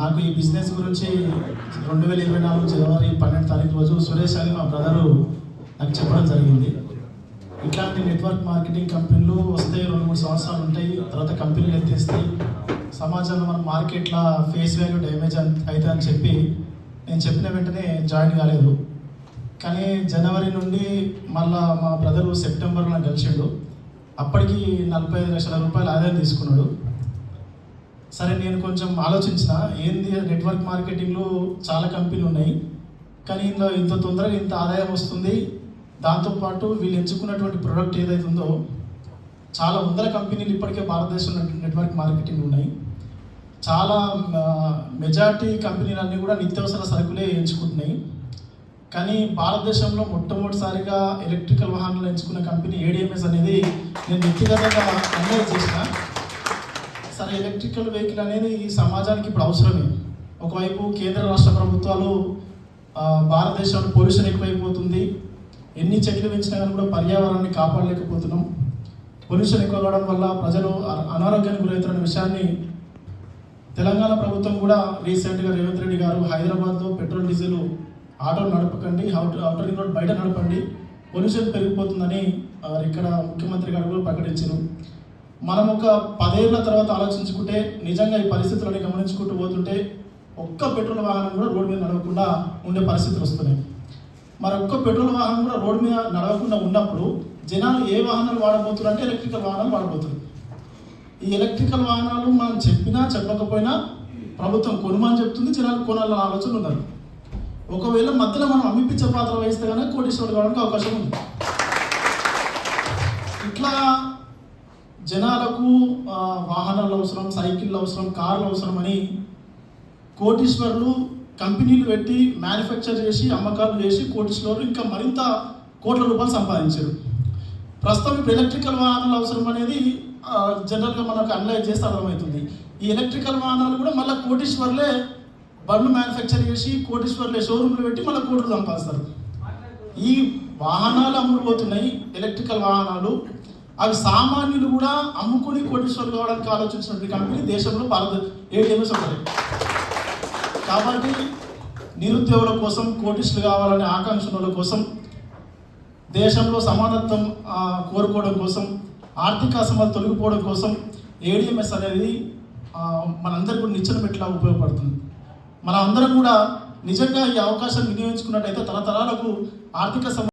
నాకు ఈ బిజినెస్ గురించి రెండు వేల ఇరవై నాలుగు జనవరి పన్నెండు తారీఖు రోజు సురేష్ అని మా బ్రదరు నాకు చెప్పడం జరిగింది. ఇట్లాంటి నెట్వర్క్ మార్కెటింగ్ కంపెనీలు వస్తే రెండు మూడు సంవత్సరాలు ఉంటాయి తర్వాత కంపెనీలు ఎత్తేస్తాయి సమాజంలో మన మార్కెట్లో ఫేస్ వాల్యూ డ్యామేజ్ అయితే అని చెప్పి నేను చెప్పిన వెంటనే జాయిన్ కాలేదు. కానీ జనవరి నుండి మళ్ళా మా బ్రదరు సెప్టెంబర్లో గెలిచిండు కలిసిండు. అప్పటికి నలభై ఐదు లక్షల రూపాయలు ఆదాయం తీసుకున్నాడు. సరే నేను కొంచెం ఆలోచించిన. ఏంది నెట్వర్క్ మార్కెటింగ్లో చాలా కంపెనీలు ఉన్నాయి. కానీ ఇందులో ఇంత తొందరగా ఇంత ఆదాయం వస్తుంది. దాంతోపాటు వీళ్ళు ఎంచుకున్నటువంటి ప్రోడక్ట్ ఏదైతే ఉందో చాలా వందల కంపెనీలు ఇప్పటికే భారతదేశంలో నెట్వర్క్ మార్కెటింగ్ ఉన్నాయి. చాలా మెజార్టీ కంపెనీలన్నీ కూడా నిత్యావసర సరుకులే ఎంచుకుంటున్నాయి. కానీ భారతదేశంలో మొట్టమొదటిసారిగా ఎలక్ట్రికల్ వాహనాలు ఎంచుకున్న కంపెనీ ఏడిఎంఎస్ అనేది నేను వ్యక్తిగతంగా అనలైజ్ చేసిన. ఎలక్ట్రికల్ వెహికల్ అనేది ఈ సమాజానికి ఇప్పుడు అవసరమే. ఒకవైపు కేంద్ర రాష్ట్ర ప్రభుత్వాలు భారతదేశంలో పొల్యూషన్ ఎక్కువైపోతుంది. ఎన్ని చెట్లు పెంచినా కానీ కూడా పర్యావరణాన్ని కాపాడలేకపోతున్నాం. పొల్యూషన్ ఎక్కువ కావడం వల్ల ప్రజలు అనారోగ్యానికి గురవుతున్న విషయాన్ని తెలంగాణ ప్రభుత్వం కూడా రీసెంట్గా రేవంత్ రెడ్డి గారు హైదరాబాద్లో పెట్రోల్ డీజిల్ ఆటోలు నడపకండి అవుటర్ రింగ్ రోడ్ బయట నడపండి. పొల్యూషన్ పెరిగిపోతుందని ఇక్కడ ముఖ్యమంత్రి గారు కూడా ప్రకటించారు. మనం ఒక పదేళ్ళ తర్వాత ఆలోచించుకుంటే నిజంగా ఈ పరిస్థితులను గమనించుకుంటూ పోతుంటే ఒక్క పెట్రోల్ వాహనం కూడా రోడ్డు మీద నడవకుండా ఉండే పరిస్థితులు వస్తున్నాయి. మరి ఒక్క పెట్రోల్ వాహనం కూడా రోడ్డు మీద నడవకుండా ఉన్నప్పుడు జనాలు ఏ వాహనాలు వాడబోతున్నారు అంటే ఎలక్ట్రికల్ వాహనాలు వాడబోతున్నారు. ఈ ఎలక్ట్రికల్ వాహనాలు మనం చెప్పినా చెప్పకపోయినా ప్రభుత్వం కొనుమని చెప్తుంది జనాలు కొనాలని ఆలోచన ఉన్నారు. ఒకవేళ మధ్యలో మనం అమ్మిపించే పాత్ర వహిస్తే కనుక కోటీశ్వరుడు కావడానికి అవకాశం ఉంది. ఇట్లా జనాలకు వాహనాలు అవసరం సైకిళ్ళు అవసరం కార్లు అవసరం అని కోటీశ్వరులు కంపెనీలు పెట్టి మ్యానుఫ్యాక్చర్ చేసి అమ్మకాలు చేసి కోటీశ్వరులు ఇంకా మరింత కోట్ల రూపాయలు సంపాదించారు. ప్రస్తుతం ఇప్పుడు ఎలక్ట్రికల్ వాహనాలు అవసరం అనేది జనరల్గా మనకు అనలైజ్ చేస్తే అర్థమవుతుంది. ఈ ఎలక్ట్రికల్ వాహనాలు కూడా మళ్ళీ కోటీశ్వర్లే బండ్లు మ్యానుఫ్యాక్చర్ చేసి కోటీశ్వర్లే షోరూమ్లు పెట్టి మళ్ళీ కోట్లు సంపాదిస్తారు. ఈ వాహనాలు అమ్ముడుపోతున్నాయి ఎలక్ట్రికల్ వాహనాలు. అవి సామాన్యులు కూడా అమ్ముకుని కోటీశ్వర్లు కావడానికి ఆలోచించినటువంటి కంపెనీ దేశంలో భారత ఏటీఎంఎస్ ఒకటి కాబట్టి నిరుద్యోగుల కోసం కోటిస్టులు కావాలనే ఆకాంక్షల కోసం దేశంలో సమానత్వం కోరుకోవడం కోసం ఆర్థిక అసమాలు తొలగిపోవడం కోసం ఏడిఎంఎస్ అనేది ఆ, మనందరికీ కూడా నిచ్చెన పెట్టలా ఉపయోగపడుతుంది. మన అందరం కూడా నిజంగా ఈ అవకాశం వినియోగించుకున్నట్టయితే తరతరాలకు ఆర్థిక సమ